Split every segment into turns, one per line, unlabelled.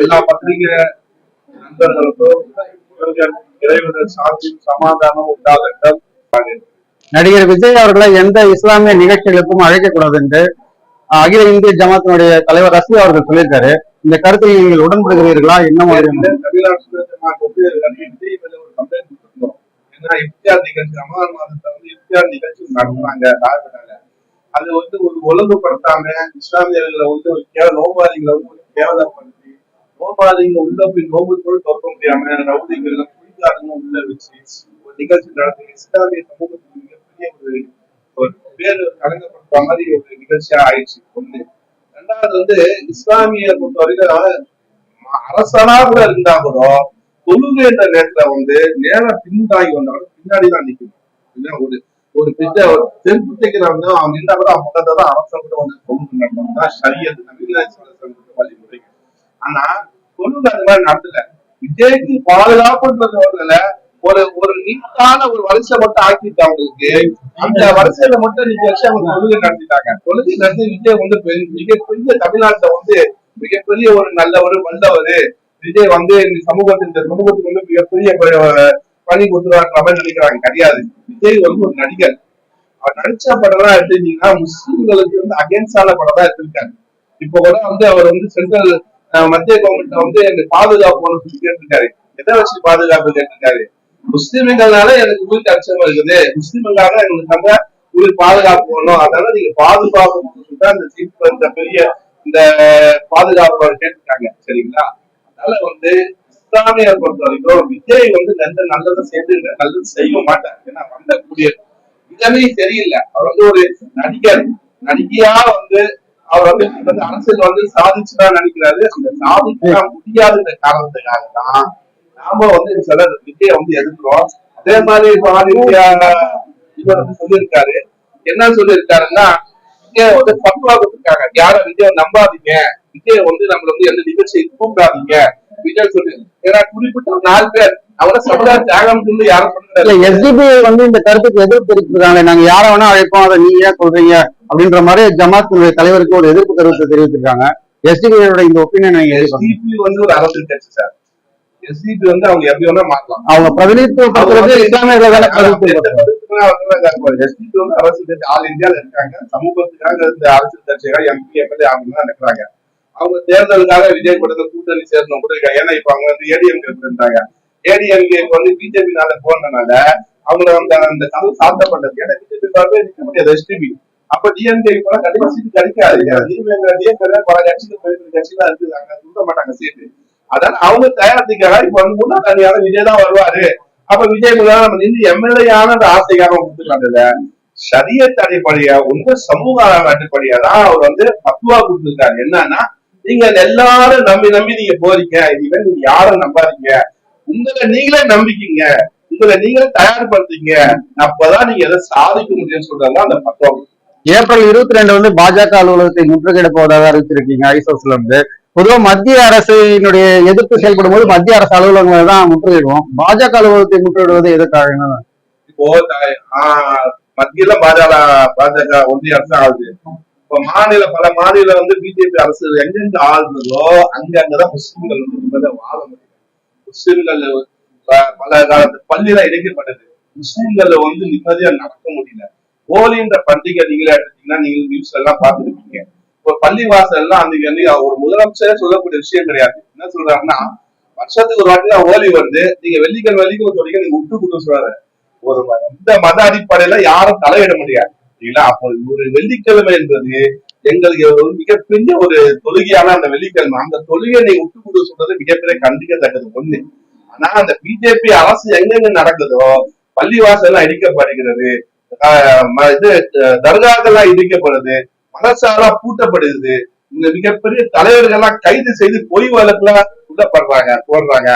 எல்லா பத்திரிகை நண்பர்களுக்கும் இறைவனர் சமாதானம் உண்டாகட்டும்.
நடிகர் விஜய் அவர்களை எந்த இஸ்லாமிய நிகழ்ச்சிகளுக்கும் அழைக்கக்கூடாது என்று அகில இந்திய ஜமாத்தினுடைய தலைவர் ரஃபி அவர்கள் சொல்லியிருக்காரு. இந்த கருத்தில் நீங்கள் உடன்படுகிறீர்களா? என்ன
ஏன்னா இஃப்தியார் நிகழ்ச்சி ரமலான் வந்து இஃப்தியார் நிகழ்ச்சி நடத்துனாங்க ராஜனால அது வந்து ஒரு ஒழுங்குபடுத்தாம இஸ்லாமியர்களை வந்து நோபாதிகளை வந்து கேவலப்படுத்தி நோபாதிங்க உள்ள போய் நோம்பு கூட திறக்க முடியாம ரவுடிகள் குடிக்காரங்க உள்ள வச்சு ஒரு நிகழ்ச்சி நடத்தி இஸ்லாமிய சமூகத்துக்கு மிகப்பெரிய ஒரு ஒரு பேர் கலங்கப்படுத்துற மாதிரி ஒரு நிகழ்ச்சியா ஆயிடுச்சு ஒண்ணு ரெண்டாவது வந்து இஸ்லாமிய பொறுத்த வரைக்கும் அரசனா கூட இருந்தா கூட தொழுகைன்ற நேரத்துல வந்து நேரம் பின்தாங்கி வந்தாலும் பின்னாடிதான் நிக்கணும் ஒரு ஒரு பெரிய ஒரு செருப்பு தைக்கிறவங்க அவன் நின்றா கூட அவங்க தான் அரசன் கூட வந்து தொழுகை நடத்தணும். தான் சரியது. நவீன வழிமுறை. ஆனா தொழுகை அந்த மாதிரி நடத்தல விஜய்க்கு பாதுகாப்புன்றது வரல ஒரு ஒரு நீட்டான ஒரு வரிசை மட்டும் ஆக்கிட்டு அவங்களுக்கு அந்த வரிசையில மட்டும் நீங்க வச்சு அவங்க தொழுகை நடத்திட்டாங்க. தொழுகை நடத்தி விஜய் வந்து மிகப்பெரிய தமிழ்நாட்டுல வந்து மிகப்பெரிய ஒரு நல்லவர் வல்லவர். விஜய் வந்து இந்த சமூகத்தின் இந்த சமூகத்துக்கு வந்து மிகப்பெரிய பணி கொடுத்துருவாங்க மாதிரி நினைக்கிறாங்க. கிடையாது. விஜய் வந்து ஒரு நடிகர். அவர் நடிச்ச படம் தான் எடுத்துட்டீங்கன்னா முஸ்லிம்களுக்கு வந்து அகேன்ஸ்டான படம் தான் எடுத்திருக்காங்க இப்போ கூட வந்து அவர் வந்து சென்ட்ரல் மத்திய கவர்மெண்ட் வந்து எனக்கு பாதுகாப்பு கேட்டிருக்காரு. எதை வச்சு பாதுகாப்பு கேட்டிருக்காரு? முஸ்லிம்கள்னால எனக்கு உயிர் அச்சம் இருக்குது முஸ்லிம்களால எங்களுக்கு நம்ம உயிர் பாதுகாப்பு வேணும். அதனால நீங்க பாதுகாப்பு கொடுத்துட்டு தான் இந்த சீட் இந்த பெரிய இந்த பாதுகாப்பு கேட்டிருக்காங்க. சரிங்களா? அதனால வந்து இஸ்லாமிய பொறுத்த வரைக்கும் விஜய் வந்து நல்ல நல்லதை சேர்ந்து நல்லது செய்ய மாட்டார். ஏன்னா வந்த கூடிய விதமே சரியில்லை அவர் வந்து ஒரு நடிகர். நடிகையா வந்து அவர் வந்து வந்து அரசியல் வந்து சாதிச்சுதான் நினைக்கிறாரு. அந்த சாதிக்க முடியாதுன்ற காரணத்துக்காக தான் நாம வந்து சில விஜய வந்து எதிர்க்கிறோம். அதே மாதிரி இப்ப ஆதித்யா இவர் வந்து சொல்லியிருக்காரு. என்ன சொல்லியிருக்காருன்னா விஜய் வந்து பத்துவா கொடுத்துருக்காங்க யாரும் விஜய் நம்பாதீங்க. விஜய் வந்து நம்மள வந்து எந்த நிகழ்ச்சியை கூப்பிடாதீங்க. விஜய் சொல்லி ஏன்னா குறிப்பிட்ட ஒரு நாலு பேர் அவரை சமுதாய தியாகம் சொல்லி யாரும்
இல்ல
சொல்ல
எஸ்டிபி வந்து இந்த கருத்துக்கு எதிர்ப்பு நாங்க யாரை வேணா அழைப்போம் அதை நீங்க ஏன் சொல்றீங்க அப்படின்ற மாதிரி ஜமாத்தினுடைய தலைவருக்கு ஒரு எதிர்ப்பு கருத்தை தெரிவிச்சிருக்காங்க எஸ்டிபியோட இந்த ஒப்பீனியன் நீங்க
வந்து ஒரு அரசியல் கட்சி சார். எஸ்டிபி வந்து அவங்க எப்படி வேணா
அவங்க பிரதிநிதித்துவப்படுத்துறது இஸ்லாமியர்கள் தானே.
எஸ்டிபி வந்து அரசியல் கட்சி ஆல் இந்தியால இருக்காங்க சமூகத்துக்காக இந்த அரசியல் கட்சிகள் எம்பி எம்எல்ஏ அவங்க தான் இருக்கிறாங்க அவங்க தேர்தலுக்காக விஜய் கூட கூட்டணி சேரணும் கூட இருக்காங்க ஏன்னா இப்ப அவங்க வந்து ஏடிஎம்கே இருந்தாங்க ஏடிஎம்கே வந்து பிஜேபினால போனதுனால அவங்கள அந்த அந்த கதவு சாத்தப்பட்டது. ஏன்னா பிஜேபி பார்த்து முடியாது எஸ்டிபி அப்ப டிஎம்கே கூட கண்டிப்பா சீட்டு கிடைக்காது. டிஎம்கே பல கட்சிகள் கட்சிகள் இருக்குது. கொடுக்க மாட்டாங்க சீட்டு. அதனால அவங்க தயாரித்துக்காக இப்ப வந்து முன்னா தனியான விஜய் தான் வருவாரு. அப்ப விஜய் முதல்ல நம்ம நின்று எம்எல்ஏ ஆன அந்த ஆசைக்காக கொடுத்துருக்காங்க சரியத் அடிப்படையா உங்க சமூக அடிப்படையா தான் அவர் வந்து பக்குவா கொடுத்துருக்காரு. என்னன்னா நீங்க எல்லாரும் நம்பி நம்பி நீங்க போறீங்க. இனிமேல் நீங்க யாரும் நம்பாதீங்க? உங்களை நீங்களே நம்பிக்கீங்க. உங்களை நீங்களே தயார்படுத்திங்க அப்பதான் நீங்க எதை சாதிக்க முடியும்னு சொல்றாங்க அந்த பத்துவா
ஏப்ரல் இருபத்தி ரெண்டு வந்து பாஜக அலுவலகத்தை முற்றுகையிட போவதாக அறிவிச்சிருக்கீங்க ஐசோஸ்ல இருந்து. பொதுவா மத்திய அரசினுடைய எதிர்ப்பு செயல்படும் போது மத்திய அரசு அலுவலகங்களை தான் முற்றுகையிடுவோம். பாஜக அலுவலகத்தை முற்றுகையிடுவது எதற்காக?
இப்போ மத்தியில பாஜக பாஜக ஒன்றிய அரசு ஆகுது இப்ப மாநில பல மாநில வந்து பிஜேபி அரசு எங்கெங்க ஆளுதோ அங்க அங்கதான் முஸ்லிம்கள் வந்து வாழ முடியும் முஸ்லிம்கள் பல காலத்து பள்ளியில இணைக்கப்பட்டது. முஸ்லிம்கள் வந்து நிம்மதியா நடக்க முடியல. ஹோலின்ற பண்டிகை நீங்களே எடுத்தீங்கன்னா நீங்க நியூஸ்ல எல்லாம் பார்த்துருப்பீங்க. இப்போ பள்ளி வாசல் எல்லாம் அன்னைக்கு வந்து ஒரு முதலமைச்சரே சொல்லக்கூடிய விஷயம் கிடையாது. என்ன சொல்றாருன்னா வருஷத்துக்கு ஒரு வாட்டி தான் ஹோலி வருது. நீங்க வெள்ளிக்கிழமை வெள்ளிக்கிழமை சொல்றீங்க நீங்க விட்டு கொடுத்து சொல்றாரு ஒரு எந்த மத அடிப்படையில யாரும் தலையிட முடியாது. சரிங்களா அப்போ ஒரு வெள்ளிக்கிழமை என்பது எங்களுக்கு ஒரு மிகப்பெரிய ஒரு தொழுகையான அந்த வெள்ளிக்கிழமை அந்த தொழுகையை நீ விட்டு கொடுக்க சொல்றது மிகப்பெரிய கண்டிக்கத்தக்கது. ஒண்ணு. ஆனா அந்த பிஜேபி அரசு எங்கெங்க நடக்குதோ பள்ளிவாசல்லாம் இடிக்கப்படுகிறது இது தர்காக்கெல்லாம் இடிக்கப்படுது மதசாலா பூட்டப்படுகிறது. இந்த மிகப்பெரிய தலைவர்கள்லாம் கைது செய்து பொய் வழக்குல உள்ளப்படுறாங்க போடுறாங்க.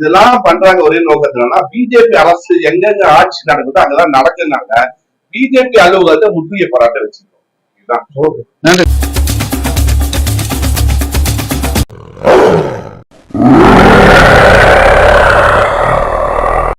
இதெல்லாம் பண்றாங்க ஒரே நோக்கத்துலன்னா பிஜேபி அரசு எங்கெங்க ஆட்சி நடக்குதோ அங்கதான் நடக்குதுனால பிஜேபி அலுவலகத்தை முற்றுகை போராட்டம் வச்சுக்கணும் இதுதான்
நன்றி